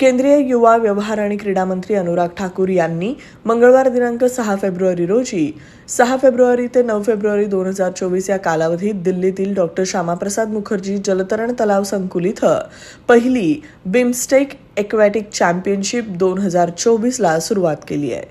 केंद्रीय युवा व्यवहार आणि क्रीडा मंत्री अनुराग ठाकूर यांनी मंगळवार दिनांक सहा फेब्रुवारी रोजी सहा फेब्रुवारी ते नऊ फेब्रुवारी दोन हजार चोवीस या कालावधीत दिल्लीतील डॉक्टर श्यामाप्रसाद मुखर्जी जलतरण तलाव संकुल इथं पहिली बिमस्टेक एक्वॅटिक चॅम्पियनशिप दोन हजार चोवीसला सुरुवात केली आहे.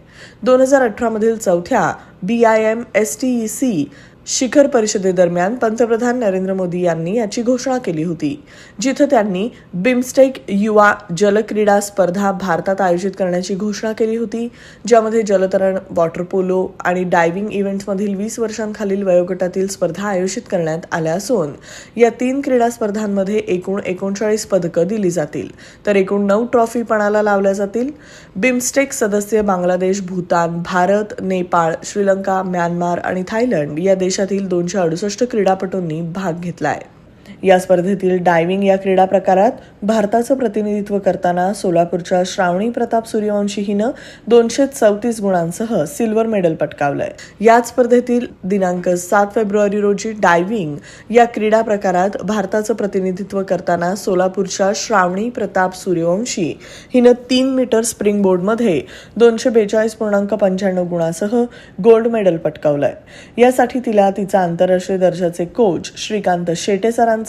दोन हजार अठरामधील चौथ्या B I M S T E C शिखर परिषदेदरम्यान पंतप्रधान नरेंद्र मोदी यांनी याची घोषणा केली होती जिथं त्यांनी बिमस्टेक युवा जलक्रीडा स्पर्धा भारतात आयोजित करण्याची घोषणा केली होती ज्यामध्ये जलतरण वॉटर पोलो आणि डायव्हिंग इव्हेंट्समधील वीस वर्षांखालील वयोगटातील स्पर्धा आयोजित करण्यात आल्या असून या तीन क्रीडा स्पर्धांमध्ये एकूण एकोणचाळीस पदकं दिली जातील तर एकूण नऊ ट्रॉफी पणाला लावल्या जातील. बिमस्टेक सदस्य बांगलादेश भूतान भारत नेपाळ श्रीलंका म्यानमार आणि थायलंड या देश देशातील दोनशे अडुसष्ट क्रीडापटूंनी भाग घेतलाय या स्पर्धेतील डायव्हिंग या क्रीडा प्रकारात भारताचं प्रतिनिधित्व करताना सोलापूरच्या श्रावणी प्रताप सूर्यवंशी हिनं दोनशे चौतीस गुणांसह सिल्वर मेडल पटकावलंय. याच स्पर्धेतील दिनांक सात फेब्रुवारी रोजी डायव्हिंग या क्रीडा प्रकारात भारताचं प्रतिनिधित्व करताना सोलापूरच्या श्रावणी प्रताप सूर्यवंशी हिनं तीन मीटर स्प्रिंग बोर्डमध्ये दोनशे बेचाळीस पूर्णांक पंच्याण्णव गुणासह गोल्ड मेडल पटकावलंय. यासाठी तिला तिचा आंतरराष्ट्रीय दर्जाचे कोच श्रीकांत शेटे सरांचा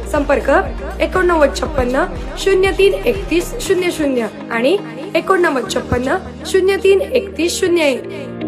संपर्क एकोणनव्वद छप्पन्न शून्य तीन एकतीस शून्य शून्य आणि एकोणनव्वद छप्पन्न शून्य तीन एकतीस शून्य एक.